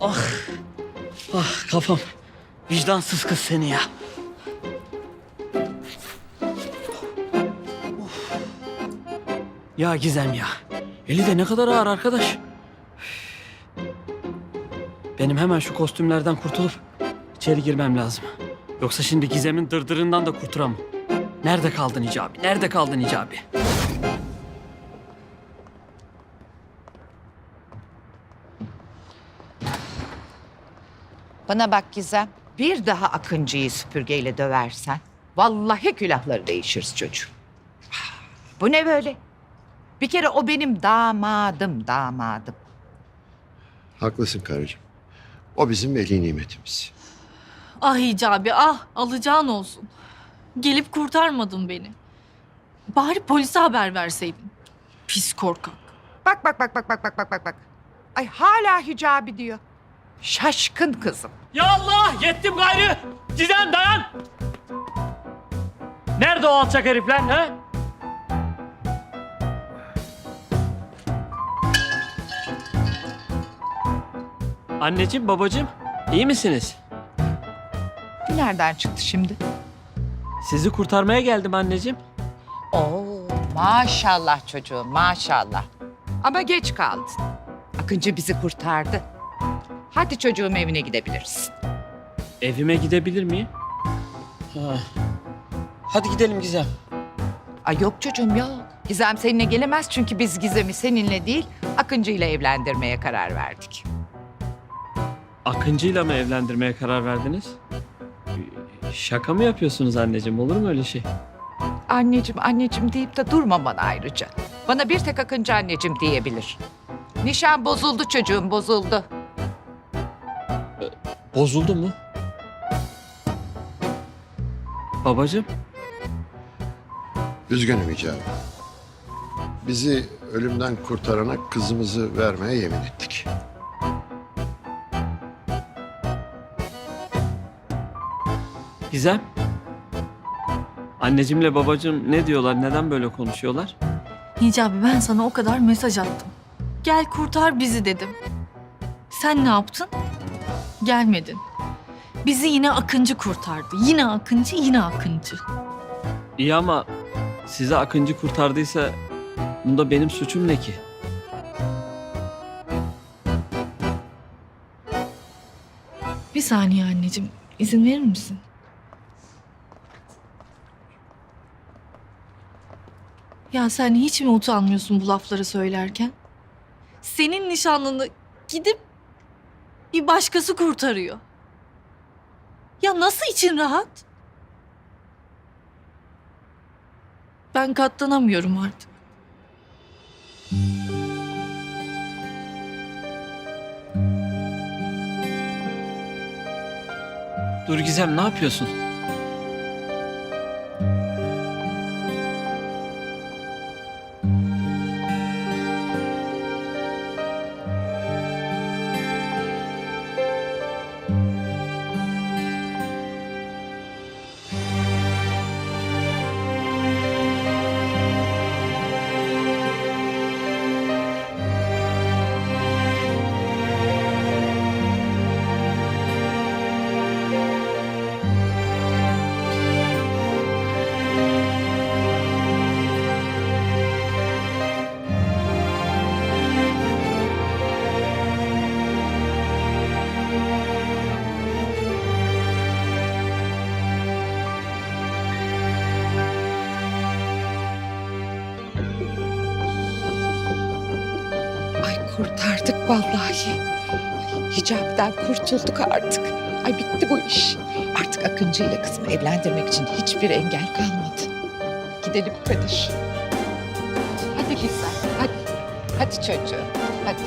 Ah. Ah kafam. Vicdansız kız seni ya. Ya Gizem ya. Eli de ne kadar ağır arkadaş. Benim hemen şu kostümlerden kurtulup içeri girmem lazım. Yoksa şimdi Gizem'in dırdırından da kurturamam. Nerede kaldın Hicabi? Nerede kaldın Hicabi? Bana bak Gizem. Bir daha Akıncı'yı süpürgeyle döversen vallahi külahları değişiriz çocuğum. Bu ne böyle? Bir kere o benim damadım, damadım. Haklısın karıcığım. O bizim veli nimetimiz. Ah Hicabi ah alacağın olsun. Gelip kurtarmadın beni. Bari polise haber verseydin. Pis korkak. Bak bak bak bak bak bak bak bak bak. Ay hala hicabi diyor. Şaşkın kızım. Ya Allah yettim gayrı. Gizem dayan. Nerede o alçak herifler he? Anneciğim babacığım iyi misiniz? Bu nereden çıktı şimdi? Sizi kurtarmaya geldim anneciğim. Oo maşallah çocuğum maşallah. Ama geç kaldın. Akıncı bizi kurtardı. Hadi çocuğum evine gidebiliriz. Evime gidebilir miyim? Ha. Hadi gidelim Gizem. Ay yok çocuğum yok. Gizem seninle gelemez çünkü biz Gizem'i seninle değil Akıncı ile evlendirmeye karar verdik. Akıncı'yla mı evlendirmeye karar verdiniz? Şaka mı yapıyorsunuz anneciğim? Olur mu öyle şey? Anneciğim anneciğim deyip de durma bana ayrıca. Bana bir tek Akıncı anneciğim diyebilir. Nişan bozuldu çocuğum bozuldu. Bozuldu mu? Babacığım, Üzgünüm icabı. Bizi ölümden kurtarana kızımızı vermeye yemin ettik. Gizem. Anneciğimle babacığım ne diyorlar? Neden böyle konuşuyorlar? Hicabi ben sana o kadar mesaj attım. Gel kurtar bizi dedim. Sen ne yaptın? Gelmedin. Bizi yine Akıncı kurtardı. Yine Akıncı, yine Akıncı. İyi ama sizi Akıncı kurtardıysa bunda benim suçum ne ki? Bir saniye anneciğim. izin verir misin? Ya sen hiç mi utanmıyorsun bu lafları söylerken? Senin nişanlını gidip bir başkası kurtarıyor. Ya nasıl için rahat? Ben katlanamıyorum artık. Dur Gizem ne yapıyorsun? Kurtardık vallahi. Ay, hicaptan kurtulduk artık. Ay bitti bu iş. Artık Akıncı ile kızımı evlendirmek için hiçbir engel kalmadı. Gidelim Kadir. Hadi Gizem, hadi. Hadi çocuğum, hadi.